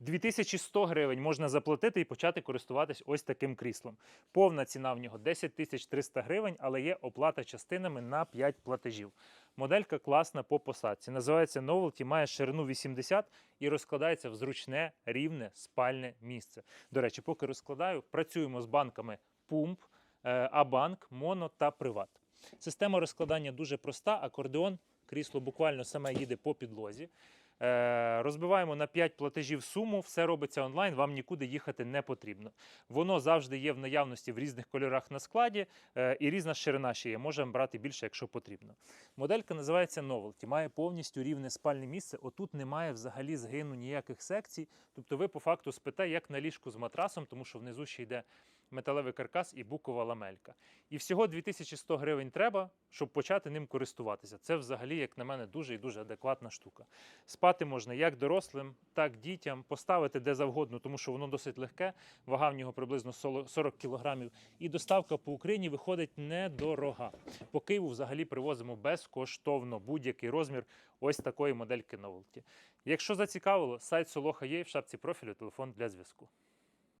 2100 гривень можна заплатити і почати користуватись ось таким кріслом. Повна ціна в нього 10 300 гривень, але є оплата частинами на 5 платежів. Моделька класна по посадці. Називається Novelty, має ширину 80 і розкладається в зручне, рівне спальне місце. До речі, поки розкладаю, працюємо з банками Пумп, Абанк, Моно та Приват. Система розкладання дуже проста. Акордеон, крісло буквально саме їде по підлозі. Е, Розбиваємо на 5 платежів суму, все робиться онлайн, вам нікуди їхати не потрібно. Воно завжди є в наявності в різних кольорах на складі, е, і різна ширина ще є. Можемо брати більше, якщо потрібно. Моделька називається Novelty, має повністю рівне спальне місце. Отут немає взагалі згину ніяких секцій. Тобто ви по факту спите як на ліжку з матрасом, тому що внизу ще йде металевий каркас і букова ламелька. І всього 2100 гривень треба, щоб почати ним користуватися. Це взагалі, як на мене, дуже і дуже адекватна штука. Спати можна як дорослим, так дітям, поставити де завгодно, тому що воно досить легке. Вага в нього приблизно 40 кілограмів. І доставка по Україні виходить недорога. По Києву взагалі привозимо безкоштовно будь-який розмір ось такої модельки Novelty. Якщо зацікавило, сайт Солоха є в шапці профілю телефон для зв'язку.